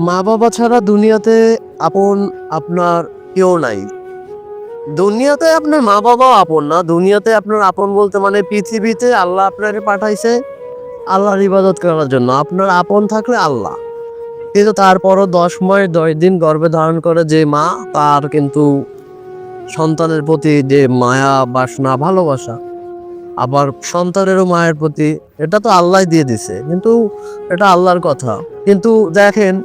মা বাবা ছাড়া দুনিয়াতে আপন আপনার কেউ নাই। দুনিয়াতে আপনার মা বাবাও আপন না। দুনিয়াতে আপনার আপন বলতে মানে পৃথিবীতে আল্লাহ আপনাকে পাঠাইছে আল্লাহর ইবাদত করার জন্য। আপনার আপন থাকলে আল্লাহ। কিন্তু তারপরও দশ মাস, দশ দিন গর্ভে ধারণ করে যে মা, তার কিন্তু সন্তানের প্রতি যে মায়া, বাসনা, ভালোবাসা, আবার সন্তানেরও মায়ের প্রতি, এটা তো আল্লাহ দিয়ে দিছে। কিন্তু এটা আল্লাহর কথা। কিন্তু দেখেন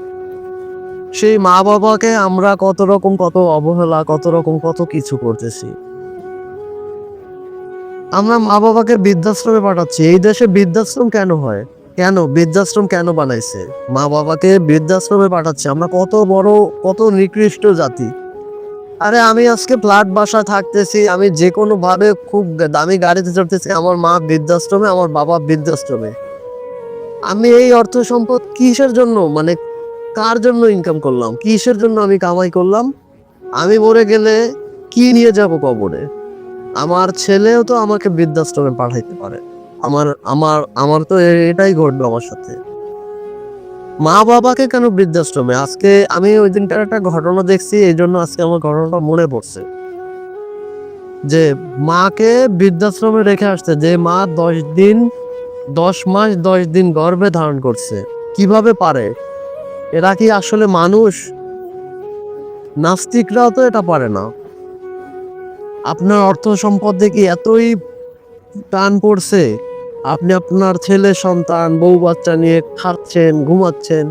সেই মা বাবাকে আমরা কত রকম কত অবহেলা, কত রকম কত কিছু করতেছি। আমরা মা বাবাকে বৃদ্ধাশ্রমে পাঠাচ্ছি। এই দেশে বৃদ্ধাশ্রম কেন হয়? কেন? বৃদ্ধাশ্রম কেন বানাইছে? মা বাবাকে বৃদ্ধাশ্রমে পাঠাচ্ছে। আমরা কত বড়, কত নিকৃষ্ট জাতি। আরে আমি আজকে ফ্ল্যাট বাসায় থাকতেছি। আমি যে কোনো ভাবে খুব দামি গাড়িতে চড়তেছি। আমার মা বৃদ্ধাশ্রমে, আমার বাবা বৃদ্ধাশ্রমে। আমি এই অর্থ সম্পদ কিসের জন্য? মানে কার জন্য ইনকাম করলাম? কিসের জন্য আমি কামাই করলাম? আমি মরে গেলে কি নিয়ে যাব কবরে? আমার ছেলেও তো আমাকে বৃদ্ধাশ্রমে পাঠাইতে পারে। আমার আমার আমার তো এটাই ঘটবে আমার সাথে। মা বাবাকে কেন বৃদ্ধাশ্রমে? আজকে আমি ওই দিনটার একটা ঘটনা দেখছি, এই জন্য আজকে আমার ঘটনাটা মনে পড়ছে। যে মাকে বৃদ্ধাশ্রমে রেখে আসছে যে মা দশ দিন, দশ মাস দশ দিন গর্ভে ধারণ করছে, কীভাবে পারে? এরা কি আসলে মানুষ? নাস্তিকরাও তো এটা পারে না। আপনার অর্থ সম্পদ দেখি এতই টান পড়ছে? আপনি আপনার ছেলে, সন্তান, বউ, বাচ্চা নিয়ে খাচ্ছেন, ঘুমাচ্ছেন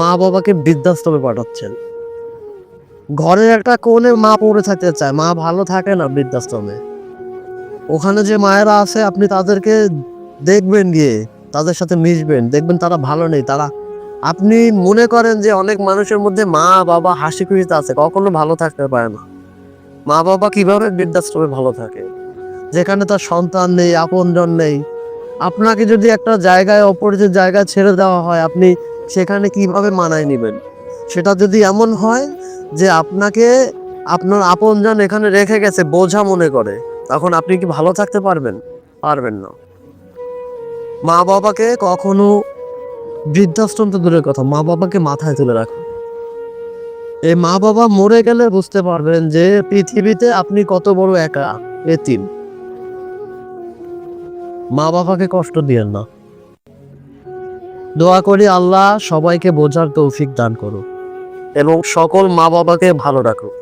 মা বাবাকে বৃদ্ধাশ্রমে পাঠাচ্ছেন। ঘরের একটা কোণে মা পড়ে থাকতে চায়, মা ভালো থাকে না বৃদ্ধাশ্রমে। ওখানে যে মায়েরা আছে, আপনি তাদেরকে দেখবেন গিয়ে, তাদের সাথে মিশবেন, দেখবেন তারা ভালো নেই, তারা আপনি মনে করেন যে অনেক মানুষের মধ্যে মা, বাবা হাসি খুশিতে আছে, কখনো ভালো থাকতে পারে না। মা, বাবা কীভাবে বৃদ্ধাশ্রমে ভালো থাকে? যেখানে তার সন্তান নেই, আপনজন নেই। আপনাকে যদি একটা জায়গায়, অপরিচিত জায়গায় ছেড়ে দেওয়া হয়, আপনি সেখানে কীভাবে মানায় নেবেন? সেটা যদি এমন হয় যে আপনাকে আপনার আপনজন এখানে রেখে গেছে, বোঝা মনে করে, তখন আপনি কি ভালো থাকতে পারবেন? পারবেন না। মা, বাবাকে কখনো বৃদ্ধাশ্রম তো দূরের কথা, মা বাবাকে মাথায় তুলে রাখুন এই মা বাবা মরে গেলে বুঝতে পারবেন যে পৃথিবীতে আপনি কত বড় একা, এতিম। মা বাবাকে কষ্ট দিয়েন না। দোয়া করি আল্লাহ সবাইকে বোঝার তৌফিক দান করুক এবং সকল মা বাবাকে ভালো রাখুক।